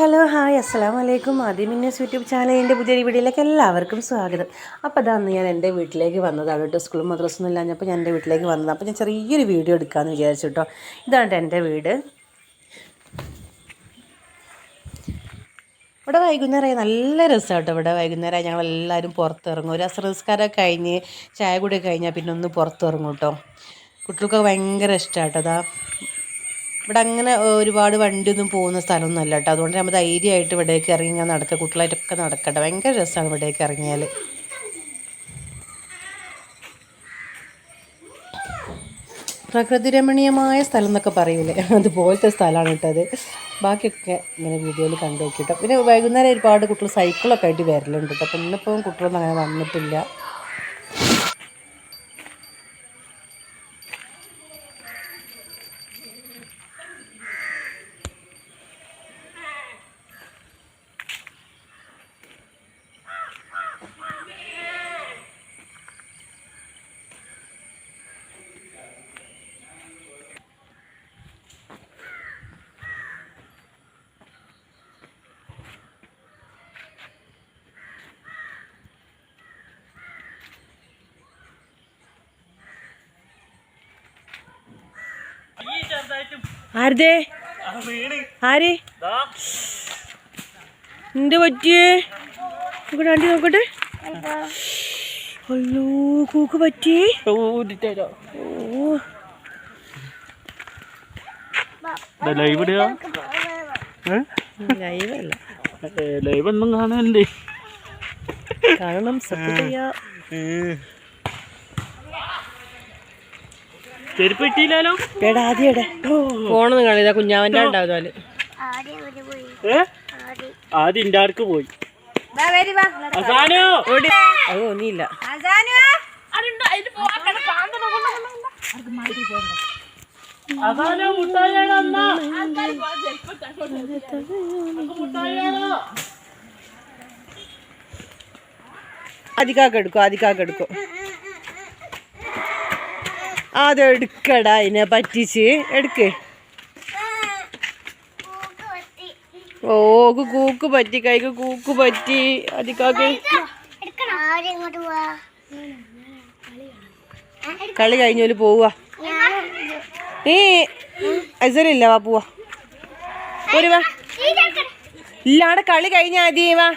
Hello hi അസ്സാം വലൈക്കും ആദ്യമിന്നസ് YouTube ചാനലിന്റെ പുതിയ വീഡിയോയിലേക്ക് എല്ലാവർക്കും സ്വാഗതം. അപ്പോൾ അതാണ് ഞാൻ എന്റെ വീട്ടിലേക്ക് വന്നതാണ് കേട്ടോ സ്കൂളും മദ്രസൊന്നും ഇല്ലാഞ്ഞപ്പോൾ ഞാൻ എന്റെ വീട്ടിലേക്ക് വന്നത്. അപ്പോൾ ഞാൻ ചെറിയൊരു വീഡിയോ എടുക്കാമെന്ന് വിചാരിച്ചു കേട്ടോ ഇതാണ് എന്റെ വീട്. ഇവിടെ വൈകുന്നേരമായി നല്ല രസമാണ് കേട്ടോ ഇവിടെ വൈകുന്നേരമായി ഞങ്ങളെല്ലാവരും പുറത്തിറങ്ങും. ഒരു അസ്രസ്കാരമൊക്കെ കഴിഞ്ഞ് ചായ കൂടി കഴിഞ്ഞാൽ പിന്നെ ഒന്ന് പുറത്തിറങ്ങും കേട്ടോ കുട്ടികൾക്കൊക്കെ ഭയങ്കര ഇഷ്ടമാണ് കേട്ടോ അതാ ഇവിടെ അങ്ങനെ ഒരുപാട് വണ്ടിയൊന്നും പോകുന്ന സ്ഥലമൊന്നും അല്ല കേട്ടോ. അതുകൊണ്ട് നമ്മൾ ധൈര്യമായിട്ട് ഇവിടേക്ക് ഇറങ്ങി ഇങ്ങനെ നടക്കുക. കുട്ടികളായിട്ടൊക്കെ നടക്കട്ടെ. ഭയങ്കര രസമാണ് ഇവിടേക്ക് ഇറങ്ങിയാൽ പ്രകൃതിരമണീയമായ സ്ഥലം എന്നൊക്കെ പറയൂലേ? അതുപോലത്തെ സ്ഥലമാണ് കേട്ടത് ബാക്കിയൊക്കെ ഇങ്ങനെ വീഡിയോയിൽ കണ്ടു നോക്കിയിട്ടോ പിന്നെ വൈകുന്നേരം ഒരുപാട് കുട്ടികൾ സൈക്കിളൊക്കെ ആയിട്ട് വരലുണ്ട് കേട്ടോ. അപ്പം ഇന്നിപ്പം കുട്ടികളൊന്നും അങ്ങനെ വന്നിട്ടില്ല. ആരുതേ ആര്? എന്ത് പറ്റിയേ? നോക്കട്ടെ ആണ്ടി നോക്കട്ടെ. അയ്യോ കൂക്ക് പറ്റി. ഓ ലൈവ് അല്ല. ലൈവ് ഒന്നും കാണാനല്ലേ? കാരണം സപ്പോർട്ട് ചെയ്യാ ചെരുപ്പ് കിട്ടിയില്ലല്ലോ? എടാ ആദ്യം എടെ. ഫോണൊന്നും കാണില്ല കുഞ്ഞാവന്റെ ഏ? ആദ്യം ഇന്റെ ആർക്ക് പോയി? അത് തോന്നിയില്ല അസാനോ! മുട്ടായിയാണ് അന്ന മുട്ടായിയാണോ ആദിക്കാക്ക് എടുക്കും ആദിക്കാക്ക് എടുക്കും അത് എടുക്കടാ അതിനെ പറ്റിച്ച്. എടുക്ക്. ഓക്ക് കൂക്ക് പറ്റി. കൈക്ക് കൂക്ക് പറ്റി. അതിക്കാക്ക്. കളി കഴിഞ്ഞോൽ പോവാ നീ അസറില്ല വാ പോവാ. ഒരു വാ. ഇല്ലാടെ കളി കഴിഞ്ഞാ മതി വാ.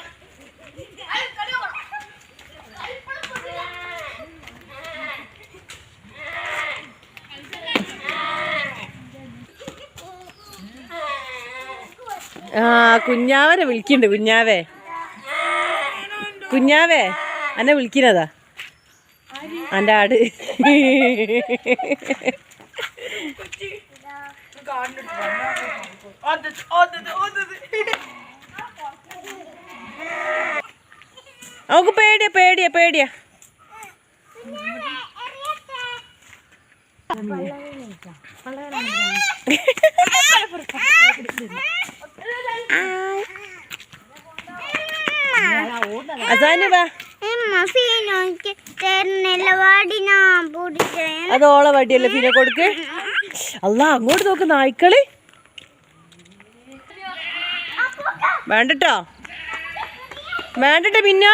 ആ കുഞ്ഞാവനെ വിളിക്കണ്ട് കുഞ്ഞാവേ. കുഞ്ഞാവേ എന്നെ വിളിക്കുന്നതാ എന്റെ ആട്. അവക്ക് പേടിയ പേടിയ പേടിയ. വാ അത് ഓളെ വടിയല്ലേ പിന്നെ കൊടുക്ക്. അല്ല അങ്ങോട്ട് നോക്ക് നായ്ക്കൾ. വേണ്ടട്ടോ? വേണ്ടട്ടോ പിന്നെ?